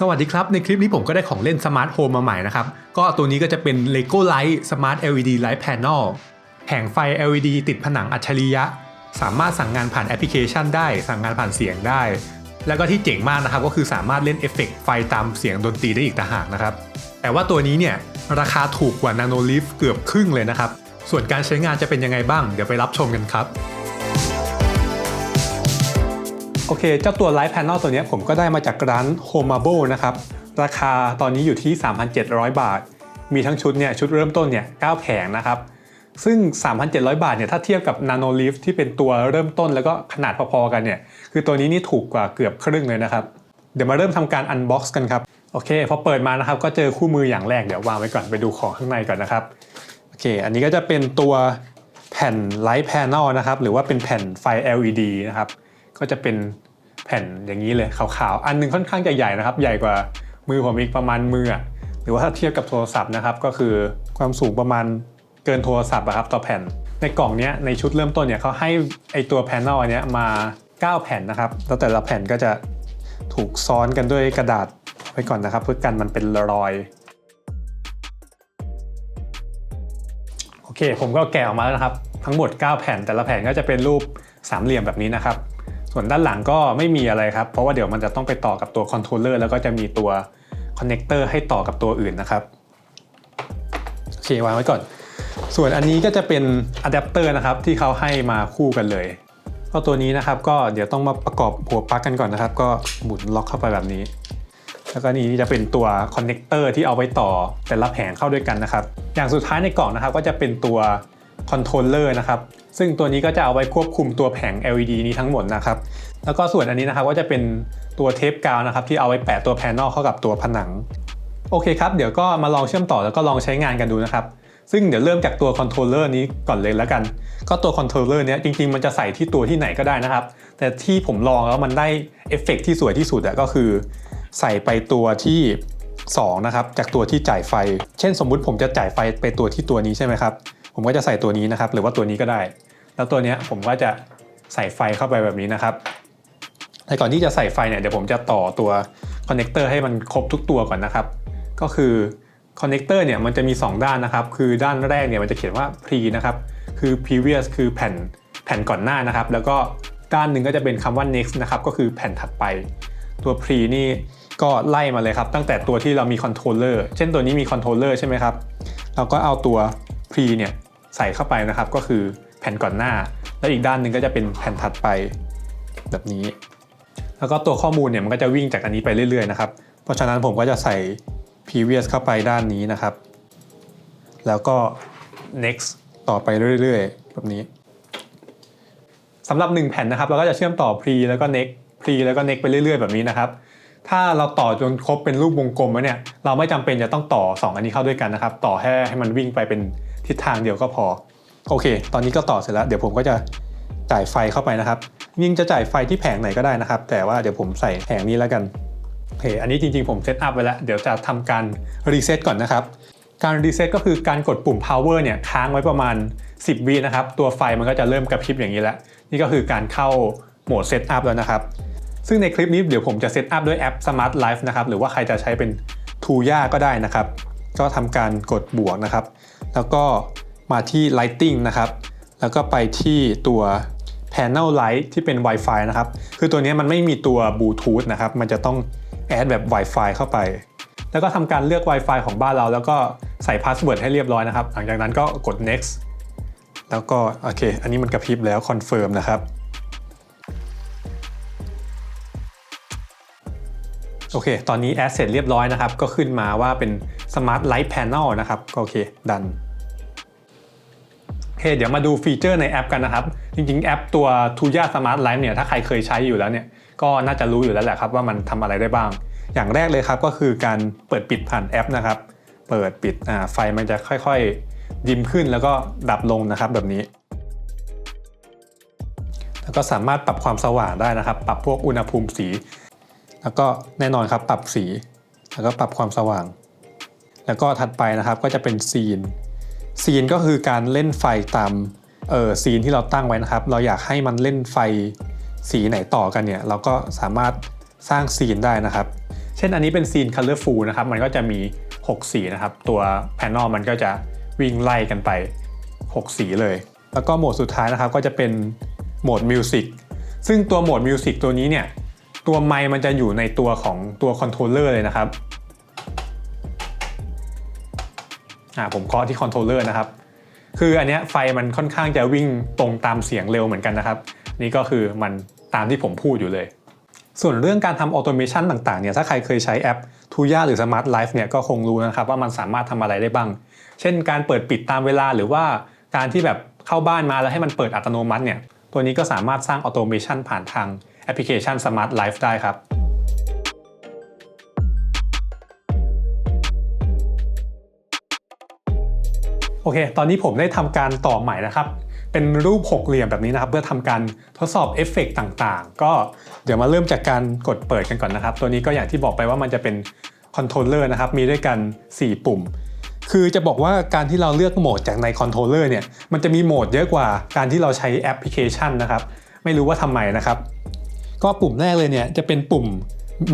สวัสดีครับ ในคลิปนี้ผมก็ได้ของเล่นสมาร์ทโฮมมาใหม่นะครับ ก็ตัวนี้ก็จะเป็น LEGO Light Smart LED Light Panel แผงไฟ LED ติดผนังอัจฉริยะ สามารถสั่งงานผ่านแอปพลิเคชันได้ สั่งงานผ่านเสียงได้ แล้วก็ที่เจ๋งมากนะครับ ก็คือสามารถเล่นเอฟเฟกต์ไฟตามเสียงดนตรีได้อีกต่างหากนะครับ แต่ว่าตัวนี้เนี่ยราคาถูกกว่า Nano Leaf เกือบครึ่งเลยนะครับ ส่วนการใช้งานจะเป็นยังไงบ้าง เดี๋ยวไปรับชมกันครับ โอเค เจ้าตัว Light Panel ตัวนี้ผมก็ได้มาจากร้าน Homable นะครับ ราคาตอนนี้อยู่ที่ 3,700 บาท มีทั้งชุดเนี่ยชุดเริ่มต้นเนี่ย9แผงนะครับ ซึ่ง 3,700 บาทเนี่ยถ้าเทียบกับ Nano Leaf ที่เป็นตัวเริ่มต้นแล้วก็ขนาดพอๆกันเนี่ยคือตัวนี้นี่ถูกกว่าเกือบครึ่งเลยนะครับ เดี๋ยวมาเริ่มทำการ Unbox กันครับโอเคพอเปิดมานะครับก็เจอคู่มืออย่างแรกเดี๋ยววางไว้ก่อนไปดูของข้างในก่อนนะครับโอเค อันนี้ก็จะเป็นตัวแผ่น Light Panel นะครับหรือว่าเป็นแผ่นไฟ LED นะครับ ก็จะเป็นแผ่นอย่างนี้เลยขาวๆ อันหนึงค่อนข้างจะใหญ่นะครับ ใหญ่กว่ามือผมอีกประมาณมือหรือว่าถ้าเทียบกับโทรศัพท์นะครับ ก็คือความสูงประมาณเกินโทรศัพท์อะครับต่อแผ่น ในกล่องเนี้ยในชุดเริ่มต้นเนี่ยเขาให้ไอตัวแผ่นนอันเนี้ยมา 9 แผ่นนะครับ แล้วแต่ละแผ่นก็จะถูกซ้อนกันด้วยกระดาษไว้ก่อนนะครับ เพื่อกันมันเป็นรอยโอเค ผมก็แกะออกมาแล้วนะครับ ทั้งหมด 9 แผ่นแต่ละแผ่นก็จะเป็นรูปสามเหลี่ยมแบบนี้นะครับ ส่วนด้านหลังก็ไม่มีอะไรครับ เพราะว่าเดี๋ยวมันจะต้องไปต่อกับตัวคอนโทรลเลอร์แล้วก็จะมีตัวคอนเนคเตอร์ให้ต่อกับตัวอื่นนะครับโอเควางไว้ก่อน ส่วนอันนี้ก็จะเป็นอะแดปเตอร์นะครับที่เขาให้มาคู่กันเลยก็ตัวนี้นะครับก็เดี๋ยวต้องมาประกอบหัวปลั๊กกันก่อนนะครับ ก็หมุนล็อกเข้าไปแบบนี้ แล้วก็นี่จะเป็นตัวคอนเนคเตอร์ที่เอาไว้ต่อแต่ละแผงเข้าด้วยกันนะครับ อย่างสุดท้ายในกล่องนะครับก็จะเป็นตัว คอนโทรลเลอร์นะครับซึ่งตัวนี้ก็จะเอาไว้ควบคุมตัวแผง LED นี้ทั้งหมดนะครับแล้วก็ส่วนอันนี้นะครับก็จะเป็นตัวเทปกาวนะครับที่เอาไว้แปะตัวแผนอลเข้ากับตัวผนังโอเคครับเดี๋ยวก็มาลองเชื่อมต่อแล้วก็ลองใช้งานกันดูนะครับซึ่งเดี๋ยวเริ่มจากตัวคอนโทรลเลอร์นี้ก่อนเลยแล้วกัน ก็ตัวคอนโทรลเลอร์เนี้ยจริงๆ มันจะใส่ที่ตัวที่ไหนก็ได้นะครับ แต่ที่ผมลองแล้วมันได้เอฟเฟกต์ที่สวยที่สุดอะก็คือ ใส่ไปตัวที่2นะครับจากตัวที่จ่ายไฟ เช่นสมมุติผมจะจ่ายไฟไปตัวที่ตัวนี้ใช่ไหมครับ ผมก็จะใส่ตัวนี้นะครับ หรือว่าตัวนี้ก็ได้ แล้วตัวนี้ผมก็จะใส่ไฟเข้าไปแบบนี้นะครับแต่ก่อนที่จะใส่ไฟเนี่ยเดี๋ยวผมจะต่อตัวคอนเนคเตอร์ให้มันครบทุกตัวก่อนนะครับ ก็คือคอนเนคเตอร์เนี่ยมันจะมี 2 ด้านนะครับ คือด้านแรกเนี่ยมันจะเขียนว่า pre นะครับ คือ previous คือแผ่นแผ่นก่อนหน้านะครับ แล้วก็ด้านหนึ่งก็จะเป็นคำว่า next นะครับ ก็คือแผ่นถัดไป ตัว pre นี่ก็ไล่มาเลยครับ ตั้งแต่ตัวที่เรามีคอนโทรลเลอร์ เช่นตัวนี้มีคอนโทรลเลอร์ใช่ไหมครับ เราก็เอาตัว pre เนี่ยใส่เข้าไปนะครับก็คือแผ่นก่อนหน้า แล้วอีกด้านหนึ่งก็จะเป็นแผ่นถัดไปแบบนี้ แล้วก็ตัวข้อมูลเนี่ยมันก็จะวิ่งจากอันนี้ไปเรื่อยๆนะครับเพราะฉะนั้นผมก็จะใส่ previous เข้าไปด้านนี้นะครับ แล้วก็ next ต่อไปเรื่อยๆ แบบนี้สำหรับ 1 แผ่นนะครับ เราก็จะเชื่อมต่อ pre แล้วก็ next pre แล้วก็ next ไปเรื่อยๆ แบบนี้นะครับ ถ้าเราต่อจนครบเป็นรูปวงกลมแล้วเนี่ย เราไม่จำเป็นจะต้องต่อ 2 อันนี้เข้าด้วยกันนะครับ ต่อแค่ให้มันวิ่งไปเป็น ทิศทางเดียวก็พอ โอเค ตอนนี้ก็ต่อเสร็จแล้ว เดี๋ยวผมก็จะจ่ายไฟเข้าไปนะครับยิ่งจะจ่ายไฟที่แผงไหนก็ได้นะครับ แต่ว่าเดี๋ยวผมใส่แผงนี้แล้วกันโอเคอันนี้จริงๆผมเซตอัพไว้แล้ว เดี๋ยวจะทำการรีเซ็ตก่อนนะครับ การรีเซ็ตก็คือการกดปุ่ม power เนี่ยค้างไว้ประมาณ 10วินะครับ ตัวไฟมันก็จะเริ่มกระพริบอย่างนี้แล้ว นี่ก็คือการเข้าโหมดเซตอัพแล้วนะครับ ซึ่งในคลิปนี้เดี๋ยวผมจะเซตอัพด้วยแอป Smart Life นะครับ หรือว่าใครจะใช้เป็น t u y a ก็ได้นะครับ ก็ทำการกดบวกนะครับ แล้วก็มาที่ Lighting นะครับ แล้วก็ไปที่ตัว Panel Light ที่เป็น Wi-Fi นะครับ คือตัวนี้มันไม่มีตัวบลูทูธนะครับ มันจะต้องแอดแบบ Wi-Fi เข้าไป แล้วก็ทำการเลือก Wi-Fi ของบ้านเรา แล้วก็ใส่พาสเวิร์ดให้เรียบร้อยนะครับ หลังจากนั้นก็กด next แล้วก็โอเค อันนี้มันกระพริบแล้ว confirm นะครับ โอเค ตอนนี้แอดเสร็จเรียบร้อยนะครับ ก็ขึ้นมาว่าเป็น Smart Light Panel นะครับ ก็โอเค ดันโอเค เดี๋ยวมาดูฟีเจอร์ในแอปกันนะครับ จริงๆ แอปตัว Tuya Smart Life เนี่ย ถ้าใครเคยใช้อยู่แล้วเนี่ย ก็น่าจะรู้อยู่แล้วแหละครับว่ามันทำอะไรได้บ้าง อย่างแรกเลยครับก็คือการเปิดปิดผ่านแอปนะครับ เปิดปิดอ่าไฟมันจะค่อยๆ ดิมขึ้นแล้วก็ดับลงนะครับแบบนี้แล้วก็สามารถปรับความสว่างได้นะครับ ปรับพวกอุณหภูมิสี แล้วก็แน่นอนครับปรับสี แล้วก็ปรับความสว่าง แล้วก็ถัดไปนะครับก็จะเป็นซีน ซีนก็คือการเล่นไฟตามเออซีนที่เราตั้งไว้นะครับ เราอยากให้มันเล่นไฟสีไหนต่อกันเนี่ย เราก็สามารถสร้างซีนได้นะครับ เช่นอันนี้เป็นซีน colorful นะครับ มันก็จะมี 6 สีนะครับ ตัวแผนนอลมันก็จะวิ่งไล่กันไป 6 สีเลย แล้วก็โหมดสุดท้ายนะครับก็จะเป็นโหมด Music ซึ่งตัวโหมด Music ตัวนี้เนี่ย ตัวไมค์มันจะอยู่ในตัวของตัวคอนโทรลเลอร์เลยนะครับอ่าผมเคาะที่คอนโทรลเลอร์นะครับ คืออันเนี้ยไฟมันค่อนข้างจะวิ่งตรงตามเสียงเร็วเหมือนกันนะครับ นี่ก็คือมันตามที่ผมพูดอยู่เลย ส่วนเรื่องการทำออโตเมชันต่างๆเนี่ยถ้าใครเคยใช้แอป Tuya หรือ Smart Life เนี่ยก็คงรู้นะครับว่ามันสามารถทำอะไรได้บ้าง เช่นการเปิดปิดตามเวลาหรือว่าการที่แบบเข้าบ้านมาแล้วให้มันเปิดอัตโนมัติเนี่ยตัวนี้ก็สามารถสร้างออโตเมชันผ่านทาง แอปพลิเคชัน Smart Life ได้ครับโอเค ตอนนี้ผมได้ทำการต่อใหม่นะครับ เป็นรูปหกเหลี่ยมแบบนี้นะครับ เพื่อทำการทดสอบเอฟเฟกต์ต่างๆ ก็เดี๋ยวมาเริ่มจากการกดเปิดกันก่อนนะครับ ตัวนี้ก็อย่างที่บอกไปว่ามันจะเป็นคอนโทรลเลอร์นะครับ มีด้วยกัน 4 ปุ่ม คือจะบอกว่าการที่เราเลือกโหมดจากในคอนโทรลเลอร์เนี่ย มันจะมีโหมดเยอะกว่าการที่เราใช้แอปพลิเคชันนะครับ ไม่รู้ว่าทำไมนะครับ ก็ปุ่มแรกเลยเนี่ยจะเป็นปุ่ม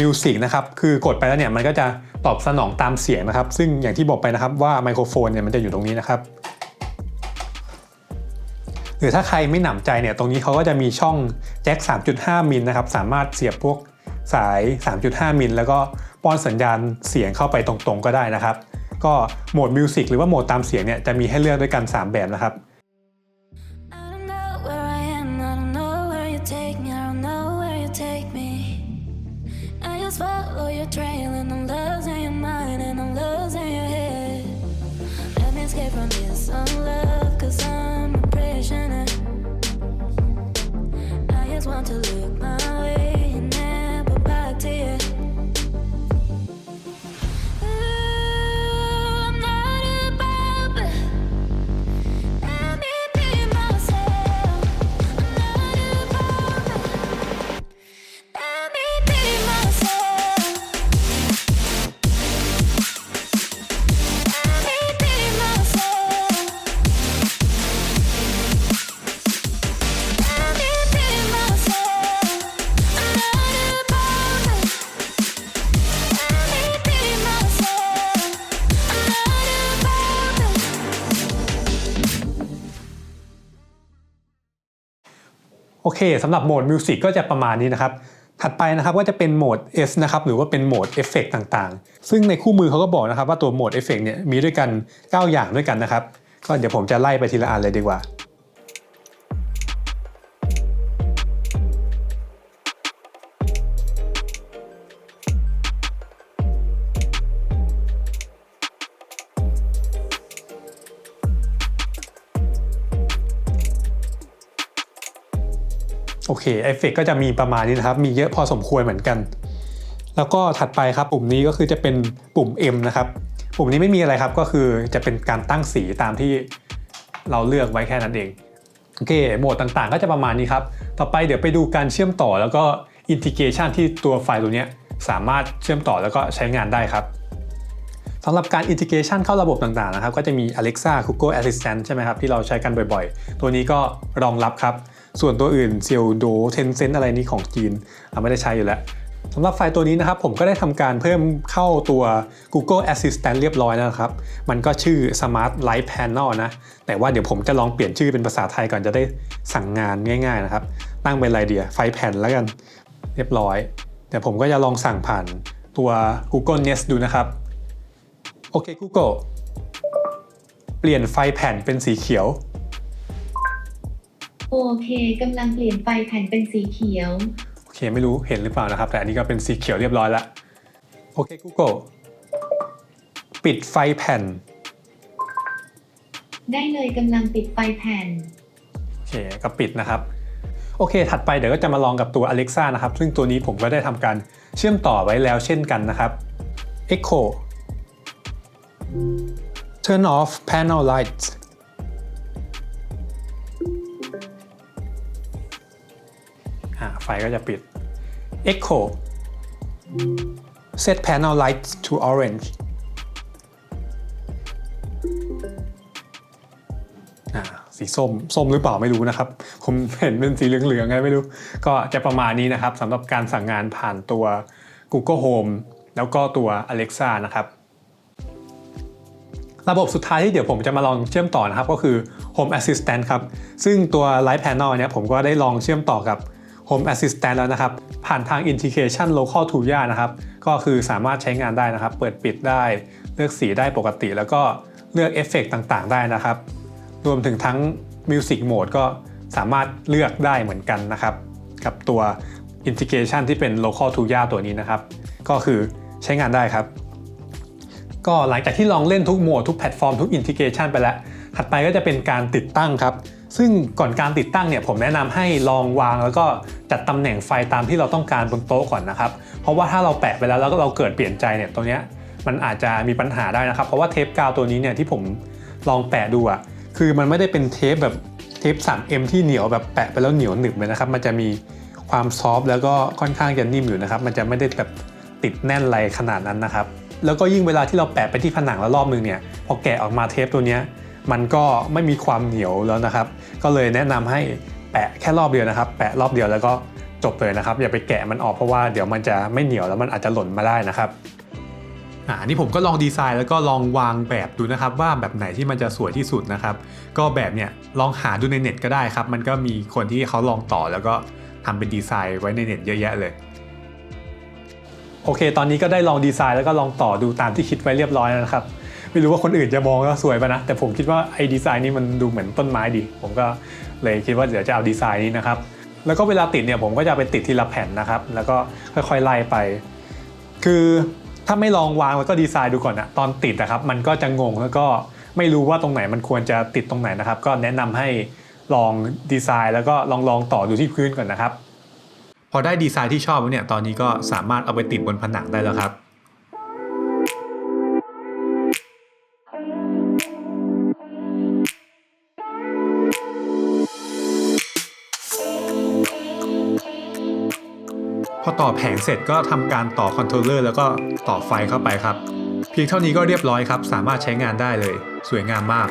Music นะครับ คือกดไปแล้วเนี่ยมันก็จะตอบสนองตามเสียงนะครับ ซึ่งอย่างที่บอกไปนะครับว่าไมโครโฟนเนี่ยมันจะอยู่ตรงนี้นะครับ หรือถ้าใครไม่หนำใจเนี่ยตรงนี้เขาก็จะมีช่องแจ็ค 3.5 มิลนะครับ สามารถเสียบพวกสาย 3.5 มิลแล้วก็ป้อนสัญญาณเสียงเข้าไปตรงๆก็ได้นะครับ ก็โหมดมิวสิกหรือว่าโหมดตามเสียงเนี่ยจะมีให้เลือกด้วยกัน 3 แบบนะครับ เคสำหรับโหมดมิวสิกก็จะประมาณนี้นะครับถัดไปนะครับก็จะเป็นโหมด S นะครับหรือว่าเป็นโหมดเอฟเฟกต่างๆ ซึ่งในคู่มือเขาก็บอกนะครับว่าตัวโหมดเอฟเฟกเนี่ยมีด้วยกัน 9 อย่างด้วยกันนะครับ ก็เดี๋ยวผมจะไล่ไปทีละอันเลยดีกว่า อเคเอฟเฟกก็จะมีประมาณนี้นะครับ มีเยอะพอสมควรเหมือนกัน แล้วก็ถัดไปครับปุ่มนี้ก็คือจะเป็นปุ่ม M นะครับ ปุ่มนี้ไม่มีอะไรครับก็คือจะเป็นการตั้งสีตามที่เราเลือกไว้แค่นั้นเองโอเคโหมดต่างๆ ก็จะประมาณนี้ครับ ต่อไปเดี๋ยวไปดูการเชื่อมต่อแล้วก็อินทิเกชันที่ตัวไฟล์ตัวนี้สามารถเชื่อมต่อแล้วก็ใช้งานได้ครับสำหรับการอินทิเกชันเข้าระบบต่างๆนะครับ ก็จะมี Alexa Google Assistant ใช่ไหมครับ ที่เราใช้กันบ่อยๆ ตัวนี้ก็รองรับครับ ส่วนตัวอื่น s e o d o Tencent อะไรนี้ของจีนเราไม่ได้ใช้อยู่แล้วสำหรับไฟล์ตัวนี้นะครับผมก็ได้ทำการเพิ่มเข้าตัว Google Assistant เรียบร้อยแล้วครับ มันก็ชื่อ Smart Light Panel นะ แต่ว่าเดี๋ยวผมจะลองเปลี่ยนชื่อเป็นภาษาไทยก่อนจะได้สั่งงานง่ายๆนะครับ ตั้งเป็นอะไรเดียไฟแผ่นแล้วกัน เรียบร้อยเดี๋ยวผมก็จะลองสั่งผ่านตัว Google Nest ดูนะครับ โอเค Google เปลี่ยนไฟแผ่นเป็นสีเขียว โอเคกำลังเปลี่ยนไฟแผ่นเป็นสีเขียว โอเคไม่รู้เห็นหรือเปล่านะครับ แต่อันนี้ก็เป็นสีเขียวเรียบร้อยแล้วโอเค Google ปิดไฟแผ่น ได้เลยกำลังปิดไฟแผ่น โอเคก็ปิดนะครับ โอเค ถัดไปเดี๋ยวก็จะมาลองกับตัว Alexa นะครับ ซึ่งตัวนี้ผมก็ได้ทำการเชื่อมต่อไว้แล้วเช่นกันนะครับ Echo Turn off panel lights อ่าไฟก็จะปิด Echo Set panel lights to orange สีส้ม ส้มหรือเปล่าไม่รู้นะครับ ผมเห็นเป็นสีเหลืองๆไงไม่รู้ ก็จะประมาณนี้นะครับสำหรับการสั่งงานผ่านตัว Google Home แล้วก็ตัว Alexa นะครับ ระบบสุดท้ายที่เดี๋ยวผมจะมาลองเชื่อมต่อนะครับ ก็คือ Home Assistant ครับ ซึ่งตัว Light Panel เนี่ยผมก็ได้ลองเชื่อมต่อกับ Home Assistant แล้วนะครับ ผ่านทาง Integration Local to Ya นะครับ ก็คือสามารถใช้งานได้นะครับ เปิดปิดได้ เลือกสีได้ปกติ แล้วก็เลือกเอฟเฟกต่างๆ ได้นะครับ รวมถึงทั้ง Music Mode ก็สามารถเลือกได้เหมือนกันนะครับ กับตัว Integration ที่เป็น Local to Ya ตัวนี้นะครับ ก็คือใช้งานได้ครับ ก็หลังจากที่ลองเล่นทุกโหมดทุกแพลตฟอร์มทุกอินทิเกชันไปแล้ว ถัดไปก็จะเป็นการติดตั้งครับ ซึ่งก่อนการติดตั้งเนี่ยผมแนะนำให้ลองวางแล้วก็จัดตำแหน่งไฟตามที่เราต้องการบนโต๊ะก่อนนะครับ เพราะว่าถ้าเราแปะไปแล้วแล้วก็เราเกิดเปลี่ยนใจเนี่ยตัวเนี้ยมันอาจจะมีปัญหาได้นะครับ เพราะว่าเทปกาวตัวนี้เนี่ยที่ผมลองแปะดูอะคือมันไม่ได้เป็นเทปแบบเทป 3M ที่เหนียวแบบแปะไปแล้วเหนียวหนึบเลยนะครับ มันจะมีความซอฟต์แล้วก็ค่อนข้างจะนิ่มอยู่นะครับ มันจะไม่ได้แบบติดแน่นอะไรขนาดนั้นนะครับ แล้วก็ยิ่งเวลาที่เราแปะไปที่ผนังแล้วรอบนึงเนี่ย พอแกะออกมาเทปตัวเนี้ย มันก็ไม่มีความเหนียวแล้วนะครับ ก็เลยแนะนำให้แปะแค่รอบเดียวนะครับ แปะรอบเดียวแล้วก็จบเลยนะครับอย่าไปแกะมันออกเพราะว่าเดี๋ยวมันจะไม่เหนียวแล้วมันอาจจะหล่นมาได้นะครับอ่านี่ผมก็ลองดีไซน์แล้วก็ลองวางแบบดูนะครับว่าแบบไหนที่มันจะสวยที่สุดนะครับ ก็แบบเนี่ยลองหาดูในเน็ตก็ได้ครับ มันก็มีคนที่เขาลองต่อแล้วก็ทำเป็นดีไซน์ไว้ในเน็ตเยอะแยะเลยโอเค ตอนนี้ก็ได้ลองดีไซน์แล้วก็ลองต่อดูตามที่คิดไว้เรียบร้อยแล้วนะครับ ไม่รู้ว่าคนอื่นจะมองว่าสวยปะนะ แต่ผมคิดว่าไอ้ดีไซน์นี้มันดูเหมือนต้นไม้ดี ผมก็เลยคิดว่าเดี๋ยวจะเอาดีไซน์นี้นะครับ แล้วก็เวลาติดเนี่ยผมก็จะไปติดทีละแผ่นนะครับ แล้วก็ค่อยๆไล่ไป คือถ้าไม่ลองวางแล้วก็ดีไซน์ดูก่อนอะตอนติดนะครับ มันก็จะงงแล้วก็ไม่รู้ว่าตรงไหนมันควรจะติดตรงไหนนะครับ ก็แนะนำให้ลองดีไซน์ แล้วก็ลองลองต่อดูที่พื้นก่อนนะครับ พอได้ดีไซน์ที่ชอบแล้วเนี่ยตอนนี้ก็สามารถเอาไปติดบนผนังได้แล้วครับ พอต่อแผงเสร็จก็ทำการต่อคอนโทรลเลอร์แล้วก็ต่อไฟเข้าไปครับ เพียงเท่านี้ก็เรียบร้อยครับ สามารถใช้งานได้เลย สวยงามมาก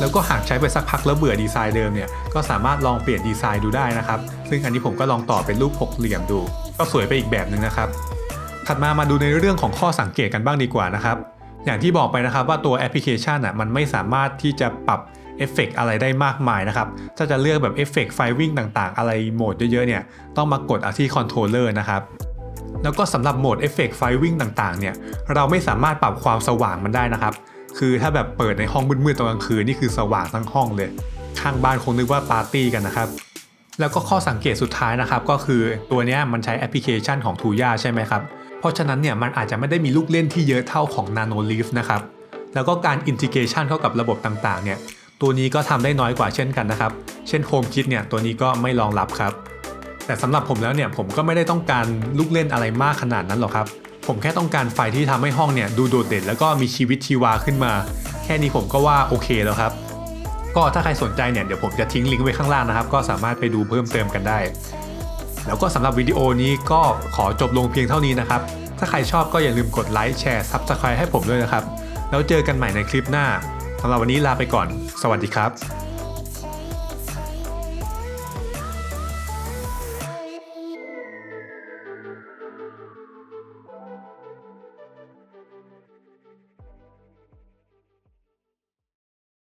แล้วก็หากใช้ไปสักพักแล้วเบื่อดีไซน์เดิมเนี่ย ก็สามารถลองเปลี่ยนดีไซน์ดูได้นะครับ ซึ่งอันนี้ผมก็ลองต่อเป็นรูปหกเหลี่ยมดู ก็สวยไปอีกแบบหนึ่งนะครับ ถัดมามาดูในเรื่องของข้อสังเกตกันบ้างดีกว่านะครับ อย่างที่บอกไปนะครับว่าตัวแอปพลิเคชันอะมันไม่สามารถที่จะปรับเอฟเฟกต์อะไรได้มากมายนะครับ ถ้าจะเลือกแบบเอฟเฟกต์ไฟวิ่งต่าง ๆ อะไรโหมดเยอะ ๆ เนี่ย ต้องมากดอที่คอนโทรลเลอร์นะครับ แล้วก็สำหรับโหมดเอฟเฟกต์ไฟวิ่งต่าง ๆ เนี่ย เราไม่สามารถปรับความสว่างมันได้นะครับ คือถ้าแบบเปิดในห้องมืดๆตอนกลางคืนนี่คือสว่างทั้งห้องเลย ข้างบ้านคงนึกว่าปาร์ตี้กันนะครับ แล้วก็ข้อสังเกตสุดท้ายนะครับ ก็คือตัวนี้มันใช้แอปพลิเคชันของ Tuya ใช่ไหมครับ เพราะฉะนั้นเนี่ยมันอาจจะไม่ได้มีลูกเล่นที่เยอะเท่าของ Nano Leaf นะครับ แล้วก็การอินทิเกชันเข้ากับระบบต่างๆ เนี่ยตัวนี้ก็ทำได้น้อยกว่าเช่นกันนะครับ เช่น HomeKit เนี่ยตัวนี้ก็ไม่รองรับครับ แต่สำหรับผมแล้วเนี่ยผมก็ไม่ได้ต้องการลูกเล่นอะไรมากขนาดนั้นหรอกครับ ผมแค่ต้องการไฟที่ทำให้ห้องเนี่ยดูโดดเด่นแล้วก็มีชีวิตชีวาขึ้นมา แค่นี้ผมก็ว่าโอเคแล้วครับ ก็ถ้าใครสนใจเนี่ยเดี๋ยวผมจะทิ้งลิงก์ไว้ข้างล่างนะครับ ก็สามารถไปดูเพิ่มเติมกันได้ แล้วก็สำหรับวิดีโอนี้ก็ขอจบลงเพียงเท่านี้นะครับ ถ้าใครชอบก็อย่าลืมกดไลค์แชร์ซับสไครต์ให้ผมด้วยนะครับ แล้วเจอกันใหม่ในคลิปหน้าสำหรับวันนี้ลาไปก่อน สวัสดีครับ